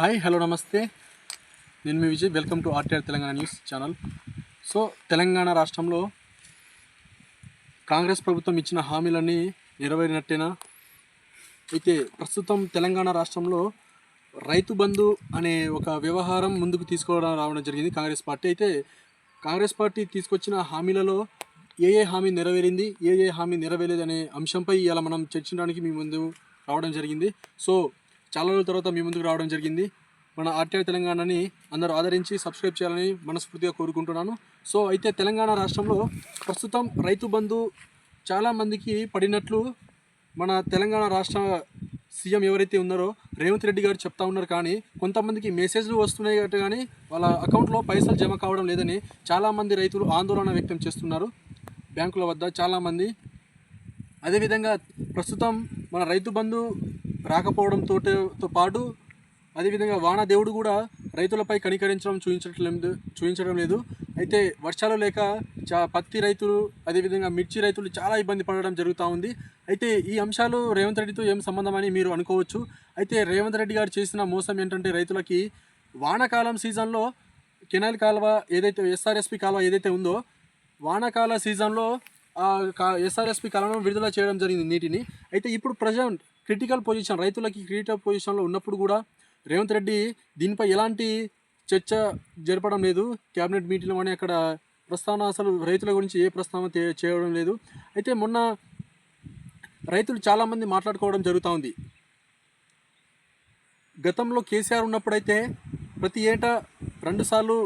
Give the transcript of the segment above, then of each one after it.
Hi hello నమస్తే. నేను మీ Vijay. Welcome to RTR Telangana news channel. So Telangana రాష్ట్రంలో కాంగ్రెస్ ప్రభుత్వం ఇచ్చిన హామీలన్నీ నెరవేరినట్టేనా? అయితే ప్రస్తుతం తెలంగాణ రాష్ట్రంలో రైతు బంధు అనే ఒక వ్యవహారం ముందుకు తీసుకోవడం రావడం జరిగింది కాంగ్రెస్ పార్టీ. అయితే కాంగ్రెస్ పార్టీ తీసుకొచ్చిన హామీలలో ఏ ఏ హామీ నెరవేరింది ఏ ఏ హామీ నెరవేరలేదు అనే అంశంపై ఇలా మనం చర్చించడానికి మీ ముందు రావడం జరిగింది. సో చాలా రోజుల తర్వాత మీ ముందుకు రావడం జరిగింది. మన ఆర్టీఐ తెలంగాణని అందరూ ఆదరించి సబ్స్క్రైబ్ చేయాలని మనస్ఫూర్తిగా కోరుకుంటున్నాను. సో అయితే తెలంగాణ రాష్ట్రంలో ప్రస్తుతం రైతు బంధు చాలామందికి పడినట్లు మన తెలంగాణ రాష్ట్ర సీఎం ఎవరైతే ఉన్నారో రేవంత్ రెడ్డి గారు చెప్తా ఉన్నారు. కానీ కొంతమందికి మెసేజ్లు వస్తున్నాయి కాబట్టి కానీ వాళ్ళ అకౌంట్లో పైసలు జమ కావడం లేదని చాలామంది రైతులు ఆందోళన వ్యక్తం చేస్తున్నారు. బ్యాంకుల వద్ద చాలామంది అదేవిధంగా ప్రస్తుతం మన రైతు బంధు రాకపోవడంతో తో పాటు అదేవిధంగా వాన దేవుడు కూడా రైతులపై కనికరించడం చూపించడం లేదు చూపించడం లేదు. అయితే వర్షాలు లేక చా పత్తి రైతులు అదేవిధంగా మిర్చి రైతులు చాలా ఇబ్బంది పడడం జరుగుతూ ఉంది. అయితే ఈ అంశాలు రేవంత్ రెడ్డితో ఏం సంబంధం అని మీరు అనుకోవచ్చు. అయితే రేవంత్ రెడ్డి గారు చేసిన మోసం ఏంటంటే రైతులకి వానాకాలం సీజన్లో కెనాల్ కాలువ ఏదైతే ఎస్ఆర్ఎస్పి కాలువ ఏదైతే ఉందో వానాకాల సీజన్లో ఆ ఎస్ఆర్ఎస్పి కాలంలో విడుదల చేయడం జరిగింది నీటిని. అయితే ఇప్పుడు ప్రజెంట్ క్రిటికల్ పొజిషన్ రైతులకి క్రిటికల్ పొజిషన్లో ఉన్నప్పుడు కూడా రేవంత్ రెడ్డి దీనిపై ఎలాంటి చర్చ జరపడం లేదు. క్యాబినెట్ మీటింగ్లో కానీ అక్కడ ప్రస్తావన అసలు రైతుల గురించి ఏ ప్రస్తావన చేయడం లేదు. అయితే మొన్న రైతులు చాలామంది మాట్లాడుకోవడం జరుగుతూ ఉంది. గతంలో కేసీఆర్ ఉన్నప్పుడైతే ప్రతి ఏటా రెండుసార్లు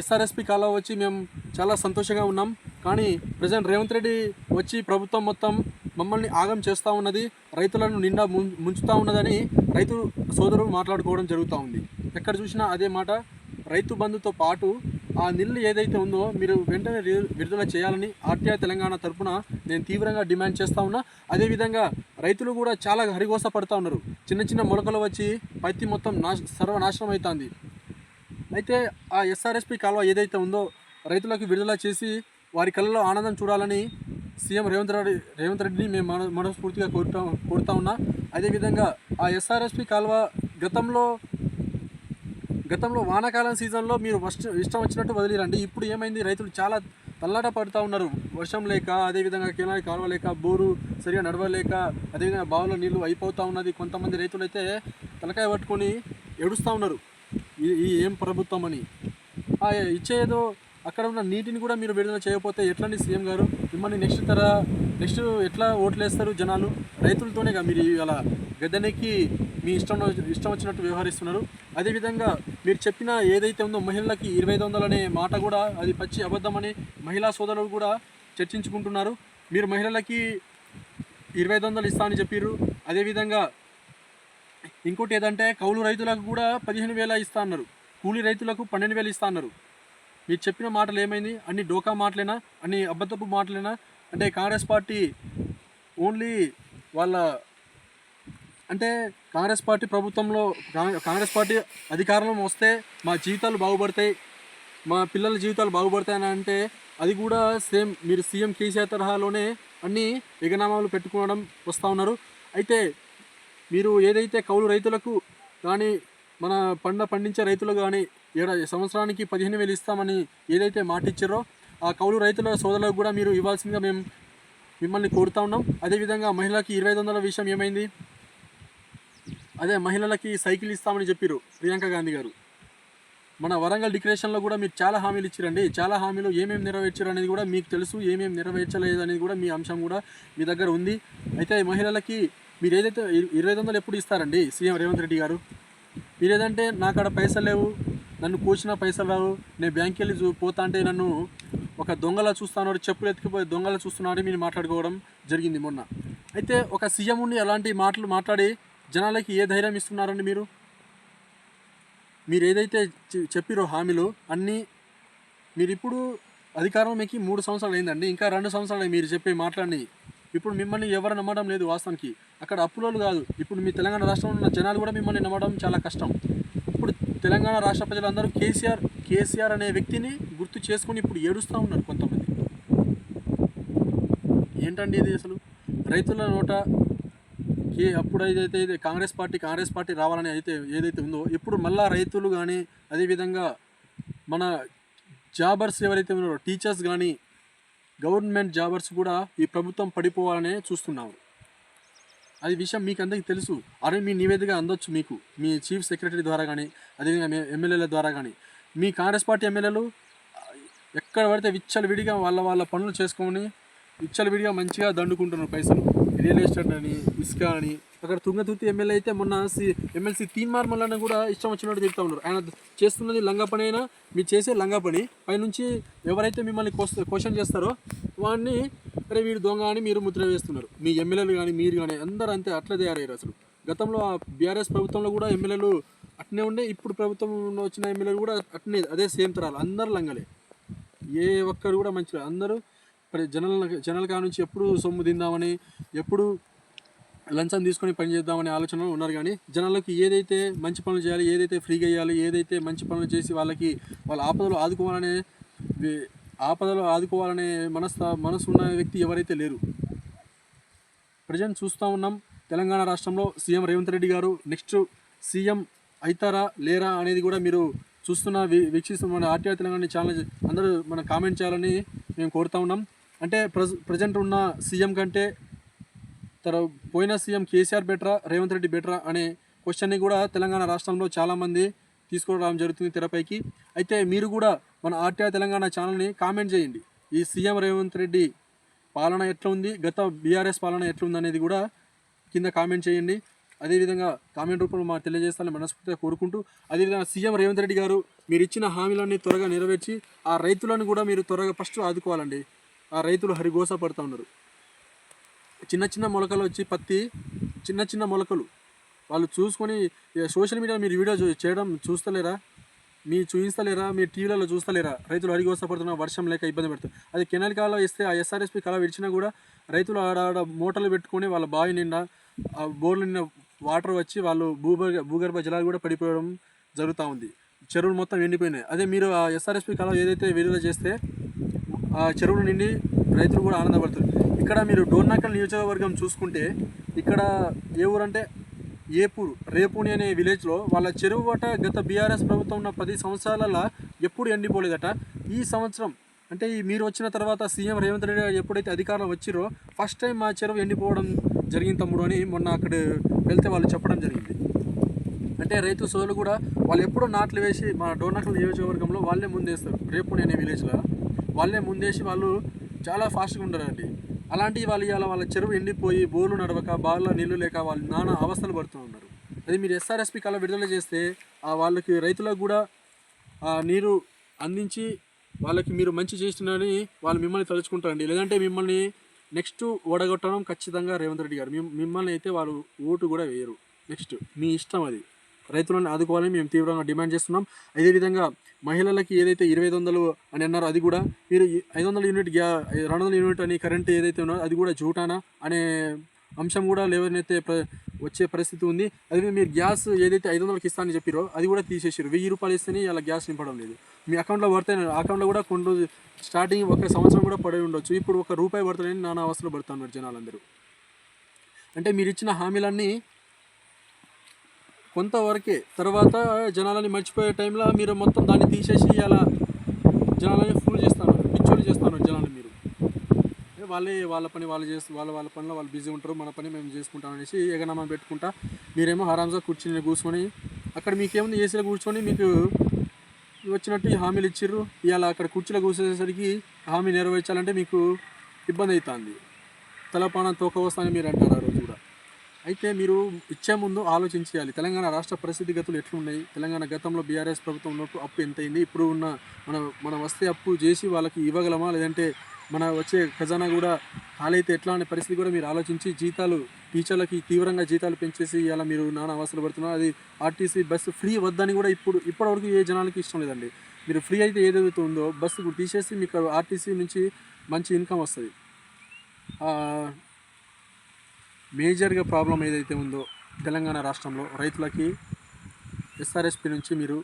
ఎస్ఆర్ఎస్పి కాలం వచ్చి మేము చాలా సంతోషంగా ఉన్నాం. కానీ ప్రజెంట్ రేవంత్ రెడ్డి వచ్చి ప్రభుత్వం మొత్తం మమ్మల్ని ఆగం చేస్తూ ఉన్నది రైతులను నిండా ముం- ఉన్నదని రైతు సోదరులు మాట్లాడుకోవడం జరుగుతూ ఉంది. ఎక్కడ చూసినా అదే మాట రైతు బంధుతో పాటు ఆ నిల్లు ఏదైతే ఉందో మీరు వెంటనే విడుదల చేయాలని ఆర్టీఆర్ తెలంగాణ తరపున నేను తీవ్రంగా డిమాండ్ చేస్తూ ఉన్నా. అదేవిధంగా రైతులు కూడా చాలా హరిగోస పడుతూ ఉన్నారు. చిన్న చిన్న మొలకలు వచ్చి పత్తి మొత్తం నాశ సర్వనాశనం అవుతుంది అయితే ఆ ఎస్ఆర్ఎస్పి కాలువ ఏదైతే ఉందో రైతులకు విడుదల చేసి వారి కళ్ళలో ఆనందం చూడాలని సీఎం రేవంత్ రెడ్డి రేవంత్ రెడ్డిని మేము మన మనస్ఫూర్తిగా కోరుతా కోరుతా ఉన్నా. అదేవిధంగా ఆ ఎస్ఆర్ఎస్పి కాలువ గతంలో గతంలో వానాకాలం సీజన్లో మీరు వర్ష ఇష్టం వచ్చినట్టు వదిలిరండి. ఇప్పుడు ఏమైంది? రైతులు చాలా తల్లాట పడుతూ ఉన్నారు. వర్షం లేక అదేవిధంగా కెనాలి కాలువ లేక బోరు సరిగా నడవలేక అదేవిధంగా బావులో నీళ్ళు అయిపోతూ ఉన్నది. కొంతమంది రైతులు అయితే తలకాయ పట్టుకొని ఏడుస్తూ ఉన్నారు. ఈ- ఈ ఏం ప్రభుత్వం అని. ఇచ్చేదో అక్కడ ఉన్న నీటిని కూడా మీరు విడుదల చేయకపోతే ఎట్లండి సీఎం గారు? మిమ్మల్ని నెక్స్ట్ తర నెక్స్ట్ ఎట్లా ఓట్లు వేస్తారు జనాలు? రైతులతోనే కదా మీరు అలా గద్దెనెక్కి మీ ఇష్టం ఇష్టం వచ్చినట్టు వ్యవహరిస్తున్నారు. అదేవిధంగా మీరు చెప్పిన ఏదైతే ఉందో మహిళలకి ఇరవై ఐదు వందలు అనే మాట కూడా అది పచ్చి అబద్ధమని మహిళా సోదరులు కూడా చర్చించుకుంటున్నారు. మీరు మహిళలకి ఇరవై ఐదు వందలు ఇస్తా అని చెప్పారు అదేవిధంగా ఇంకోటి ఏదంటే కౌలు రైతులకు కూడా పదిహేను వేల ఇస్తా అన్నారు. కూలీ రైతులకు పన్నెండు వేలు ఇస్తా అన్నారు. మీరు చెప్పిన మాటలు ఏమైంది? అన్ని డోకా మాటలేనా? అన్ని అబద్ధపు మాటలేనా? అంటే కాంగ్రెస్ పార్టీ ఓన్లీ వాళ్ళ అంటే కాంగ్రెస్ పార్టీ ప్రభుత్వంలో కాంగ్రెస్ పార్టీ అధికారంలో వస్తే మా జీవితాలు బాగుపడతాయి మా పిల్లల జీవితాలు బాగుపడతాయని అంటే అది కూడా సేమ్ మీరు సీఎం కేసీఆర్ తరహాలోనే అన్ని ఎగనామాలు పెట్టుకోవడం వస్తూ ఉన్నారు. అయితే మీరు ఏదైతే కౌలు రైతులకు కానీ మన పంట పండించే రైతులు కానీ ఏడా సంవత్సరానికి పదిహేను వేలు ఇస్తామని ఏదైతే మాట ఇచ్చారో ఆ కౌలు రైతుల సోదరులకు కూడా మీరు ఇవ్వాల్సిందిగా మేము మిమ్మల్ని కోరుతా ఉన్నాం. అదేవిధంగా మహిళలకి ఇరవై ఐదు వందల విషయం ఏమైంది? అదే మహిళలకి సైకిల్ ఇస్తామని చెప్పారు ప్రియాంక గాంధీ గారు. మన వరంగల్ డిక్లరేషన్లో కూడా మీరు చాలా హామీలు ఇచ్చారండి. చాలా హామీలు ఏమేమి నెరవేర్చారు అనేది కూడా మీకు తెలుసు. ఏమేమి నెరవేర్చలేదు అనేది కూడా మీ అంశం కూడా మీ దగ్గర ఉంది. అయితే మహిళలకి మీరు ఏదైతే ఇరవై వందలు ఎప్పుడు ఇస్తారండి? సీఎం రేవంత్ రెడ్డి గారు. మీరు ఏదంటే నాకాడ పైసలు లేవు నన్ను కూర్చున్న పైసలు రావు నేను బ్యాంక్కి వెళ్ళి చూ- పోతా అంటే నన్ను ఒక దొంగలా చూస్తున్నాడు చెప్పులు ఎత్తుకుపోయి దొంగలా చూస్తున్నాడు మీరు మాట్లాడుకోవడం జరిగింది మొన్న. అయితే ఒక సీఎం ఉండి అలాంటి మాటలు మాట్లాడి జనాలకి ఏ ధైర్యం ఇస్తున్నారండి మీరు? మీరు ఏదైతే చెప్పిరో హామీలు అన్నీ మీరు ఇప్పుడు అధికారం మీకు మూడు సంవత్సరాలు అయిందండి ఇంకా రెండు సంవత్సరాలు మీరు చెప్పే మాట్లాడి ఇప్పుడు మిమ్మల్ని ఎవరు నమ్మడం లేదు వాస్తవానికి. అక్కడ అప్పులోలు కాదు. ఇప్పుడు మీ తెలంగాణ రాష్ట్రంలో ఉన్న జనాలు కూడా మిమ్మల్ని నమ్మడం చాలా కష్టం. ఇప్పుడు తెలంగాణ రాష్ట్ర ప్రజలందరూ కేసీఆర్ కేసీఆర్ అనే వ్యక్తిని గుర్తు చేసుకొని ఇప్పుడు ఏడుస్తూ ఉన్నారు కొంతమంది. ఏంటండి ఇది అసలు? రైతుల నోట కే అప్పుడు ఏదైతే ఇది కాంగ్రెస్ పార్టీ కాంగ్రెస్ పార్టీ రావాలని అయితే ఏదైతే ఉందో ఇప్పుడు మళ్ళా రైతులు కానీ అదేవిధంగా మన జాబర్స్ ఎవరైతే ఉన్నారో టీచర్స్ కానీ గవర్నమెంట్ జాబర్స్ కూడా ఈ ప్రభుత్వం పడిపోవాలనే చూస్తున్నాము అది విషయం మీకు అందరికీ తెలుసు. అరే మీ నివేదిక అందొచ్చు మీకు. మీ చీఫ్ సెక్రటరీ ద్వారా కానీ అదేవిధంగా మీ ఎమ్మెల్యేల ద్వారా కానీ మీ కాంగ్రెస్ పార్టీ ఎమ్మెల్యేలు ఎక్కడ పడితే విచ్చలవిడిగా వాళ్ళ వాళ్ళ పనులు చేసుకొని విచ్చలవిడిగా మంచిగా దండుకుంటున్నారు పైసలు. రియల్ ఎస్టేట్ అని ఇసుక అని అక్కడ తుంగతుర్తి ఎమ్మెల్యే అయితే మొన్న సి ఎమ్మెల్సీ తీన్మార్ మల్లన్న కూడా ఇష్టం వచ్చినట్టు చెప్తా ఉన్నారు. ఆయన చేస్తున్నది లంగా పని అయినా మీరు చేసే లంగా పని. పైనుంచి ఎవరైతే మిమ్మల్ని క్వశ్చన్ చేస్తారో వాడిని అరే వీడు దొంగ అని మీరు ముద్ర వేస్తున్నారు. మీ ఎమ్మెల్యేలు కానీ మీరు కానీ అందరూ అంతే అట్లా తయారయ్యారు అసలు. గతంలో ఆ బీఆర్ఎస్ ప్రభుత్వంలో కూడా ఎమ్మెల్యేలు అట్నే ఉండే ఇప్పుడు ప్రభుత్వంలో వచ్చిన ఎమ్మెల్యేలు కూడా అట్నే అదే సేమ్ తరాలు అందరు లంగలే. ఏ ఒక్కరు కూడా మంచిగా అందరూ మరి జనాల జనాల కాడ నుంచి ఎప్పుడు సొమ్ము తిందామని ఎప్పుడు లంచం తీసుకొని పని చేద్దామనే ఆలోచనలో ఉన్నారు కానీ జనాలకి ఏదైతే మంచి పనులు చేయాలి ఏదైతే ఫ్రీగా ఇవ్వాలి ఏదైతే మంచి పనులు చేసి వాళ్ళకి వాళ్ళ ఆపదలు ఆదుకోవాలనే ఆపదలు ఆదుకోవాలనే మనస్త మనసు ఉన్న వ్యక్తి ఎవరైతే లేరు. ప్రజెంట్ చూస్తూ ఉన్నాం తెలంగాణ రాష్ట్రంలో సీఎం రేవంత్ రెడ్డి గారు. నెక్స్ట్ సీఎం అవుతారా లేరా అనేది కూడా మీరు చూస్తున్న వీక్షిస్తున్న మన ఆర్టీఆర్ తెలంగాణ ఛానల్ అందరూ మన కామెంట్ చేయాలని మేము కోరుతా ఉన్నాం. అంటే ప్రజ ప్రజెంట్ ఉన్న సీఎం కంటే తర్వాత పోయిన సీఎం కేసీఆర్ బెటరా రేవంత్ రెడ్డి బెటరా అనే క్వశ్చన్ని కూడా తెలంగాణ రాష్ట్రంలో చాలామంది తీసుకురావడం జరుగుతుంది తెరపైకి. అయితే మీరు కూడా మన ఆర్టీఆర్ తెలంగాణ ఛానల్ని కామెంట్ చేయండి. ఈ సీఎం రేవంత్ రెడ్డి పాలన ఎట్లా ఉంది గత బీఆర్ఎస్ పాలన ఎట్లా ఉంది అనేది కూడా కింద కామెంట్ చేయండి. అదేవిధంగా కామెంట్ రూపంలో మాకు తెలియజేస్తానని మనస్ఫూర్తిగా కోరుకుంటూ అదేవిధంగా సీఎం రేవంత్ రెడ్డి గారు మీరు ఇచ్చిన హామీలన్నీ త్వరగా నెరవేర్చి ఆ రైతులను కూడా మీరు త్వరగా ఫస్ట్ ఆదుకోవాలండి. ఆ రైతులు హరిగోస పడుతూ ఉన్నారు. చిన్న చిన్న మొలకలు వచ్చి పత్తి చిన్న చిన్న మొలకలు. వాళ్ళు చూసుకొని ఇక సోషల్ మీడియా మీరు వీడియో చేయడం చూస్తలేరా? మీ చూపిస్తలేరా మీ టీవీలలో చూస్తలేరా? రైతులు అడిగి అడిగోసపడుతున్న వర్షం లేక ఇబ్బంది పెడుతుంది అది కెనాల్ కాలం ఇస్తే ఆ ఎస్ఆర్ఎస్పి కళ విడిచినా కూడా రైతులు ఆడ ఆడ మోటార్లు పెట్టుకొని వాళ్ళ బావి నిండా ఆ బోర్లు నిండా వాటర్ వచ్చి వాళ్ళు భూగర్భ భూగర్భ జలాలు కూడా పడిపోవడం జరుగుతూ ఉంది. చెరువులు మొత్తం ఎండిపోయినాయి. అదే మీరు ఆ ఎస్ఆర్ఎస్పి కళ ఏదైతే విడుదల చేస్తే ఆ చెరువులు నిండి రైతులు కూడా ఆనందపడుతుంది ఇక్కడ మీరు డోర్నాకల్ నియోజకవర్గం చూసుకుంటే ఇక్కడ ఏ ఊరంటే ఏపూరు రేపుని అనే విలేజ్లో వాళ్ళ చెరువు అట గత బీఆర్ఎస్ ప్రభుత్వం ఉన్న పది సంవత్సరాలలో ఎప్పుడు ఎండిపోలేదట. ఈ సంవత్సరం అంటే ఈ మీరు వచ్చిన తర్వాత సీఎం రేవంత్ రెడ్డి గారు ఎప్పుడైతే అధికారం వచ్చిరో ఫస్ట్ టైం మా చెరువు ఎండిపోవడం జరిగింది తమ్ముడు అని మొన్న అక్కడ వెళ్తే వాళ్ళు చెప్పడం జరిగింది. అంటే రైతు సోదరులు కూడా వాళ్ళు ఎప్పుడో నాట్లు వేసి మా డోర్నకల్ నియోజకవర్గంలో వాళ్ళే ముందేస్తారు రేపు అనే విలేజ్లో. వాళ్ళే ముందేసి వాళ్ళు చాలా ఫాస్ట్గా ఉంటారండి అలాంటి వాళ్ళు ఇవాళ వాళ్ళ చెరువు ఎండిపోయి బోర్లు నడవక బార్లో నీళ్ళు లేక వాళ్ళు నానా అవస్థలు పడుతూ ఉన్నారు. అది మీరు ఎస్ఆర్ఎస్పి కళ విడుదల చేస్తే ఆ వాళ్ళకి రైతులకు కూడా నీరు అందించి వాళ్ళకి మీరు మంచి చేస్తున్నారని వాళ్ళు మిమ్మల్ని తలుచుకుంటారండి. లేదంటే మిమ్మల్ని నెక్స్ట్ ఓడగొట్టడం ఖచ్చితంగా రేవంత్ రెడ్డి గారు. మిమ్మల్ని అయితే వాళ్ళు ఓటు కూడా వేయరు. నెక్స్ట్ మీ ఇష్టం అది. రైతులను ఆదుకోవాలని మేము తీవ్రంగా డిమాండ్ చేస్తున్నాం. అదేవిధంగా మహిళలకి ఏదైతే ఇరవై ఐదు వందలు అని అన్నారో అది కూడా మీరు ఐదు వందల యూనిట్ గ్యా రెండు వందల యూనిట్ అని కరెంట్ ఏదైతే ఉన్నదో అది కూడా జూటానా అనే అంశం కూడా లేవనైతే ప్ర వచ్చే పరిస్థితి ఉంది. అదే మీరు గ్యాస్ ఏదైతే ఐదు వందలకి ఇస్తానని చెప్పిరో అది కూడా తీసేసారు వెయ్యి రూపాయలు ఇస్తేనే అలా గ్యాస్ నింపడం లేదు. మీ అకౌంట్లో పడితే అకౌంట్లో కూడా కొన్ని స్టార్టింగ్ ఒక సంవత్సరం కూడా పడి ఉండొచ్చు. ఇప్పుడు ఒక రూపాయి పడుతుందని నానా అవస్థలు పడుతున్నారు జనాలందరూ. అంటే మీరు ఇచ్చిన హామీలన్నీ కొంతవరకే. తర్వాత జనాలని మర్చిపోయే టైంలో మీరు మొత్తం దాన్ని తీసేసి అలా జనాలని ఫుల్ చేస్తాను పిచ్చోళ్ళు చేస్తాను జనాలు మీరు. వాళ్ళే వాళ్ళ పని వాళ్ళు చేస్తూ వాళ్ళ వాళ్ళ పనిలో వాళ్ళు బిజీ ఉంటారు మన పని మేము చేసుకుంటాం అనేసి ఎగనామా పెట్టుకుంటా. మీరేమో ఆరామ్గా కూర్చుని కూర్చొని అక్కడ మీకేముంది ఏసీలో కూర్చొని మీకు వచ్చినట్టు హామీలు ఇచ్చిర్రు. ఇవాళ అక్కడ కుర్చీలో కూర్చోసేసరికి హామీ నెరవేర్చాలంటే మీకు ఇబ్బంది అవుతుంది తలపాన తోక వస్తానని మీరు అంటారు అయితే మీరు ఇచ్చే ముందు ఆలోచించాలి తెలంగాణ రాష్ట్ర పరిస్థితి గతులు ఎట్లున్నాయి? తెలంగాణ గతంలో బీఆర్ఎస్ ప్రభుత్వం ఉన్నప్పుడు అప్పు ఎంత అయింది ఇప్పుడు ఉన్న మన మన వస్తే అప్పు చేసి వాళ్ళకి ఇవ్వగలమా? లేదంటే మన వచ్చే ఖజానా కూడా ఖాళీ ఎట్లా అనే పరిస్థితి కూడా మీరు ఆలోచించి జీతాలు టీచర్లకి తీవ్రంగా జీతాలు పెంచేసి ఇలా మీరు నానా అవసరం పడుతున్నారు. అది ఆర్టీసీ బస్సు ఫ్రీ వద్దని కూడా ఇప్పుడు ఇప్పటివరకు ఏ జనాలకి ఇష్టం లేదండి. మీరు ఫ్రీ అయితే ఏదైతే ఉందో బస్సు తీసేసి మీకు ఆర్టీసీ నుంచి మంచి ఇన్కమ్ వస్తుంది. మేజర్గా ప్రాబ్లం ఏదైతే ఉందో తెలంగాణ రాష్ట్రంలో రైతులకి ఎస్ఆర్ఎస్పి నుంచి మీరు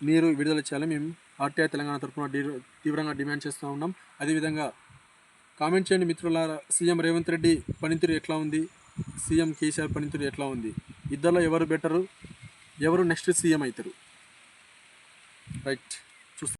నీరు విడుదల చేయాలని మేము ఆర్టీఐ తెలంగాణ తరఫున తీవ్రంగా డిమాండ్ చేస్తూ ఉన్నాం. అదేవిధంగా కామెంట్ చేయండి మిత్రులారా సీఎం రేవంత్ రెడ్డి పనితీరు ఎట్లా ఉంది? సీఎం కేసీఆర్ పనితీరు ఎట్లా ఉంది? ఇద్దరిలో ఎవరు బెటరు? ఎవరు నెక్స్ట్ సీఎం అవుతారు రైట్.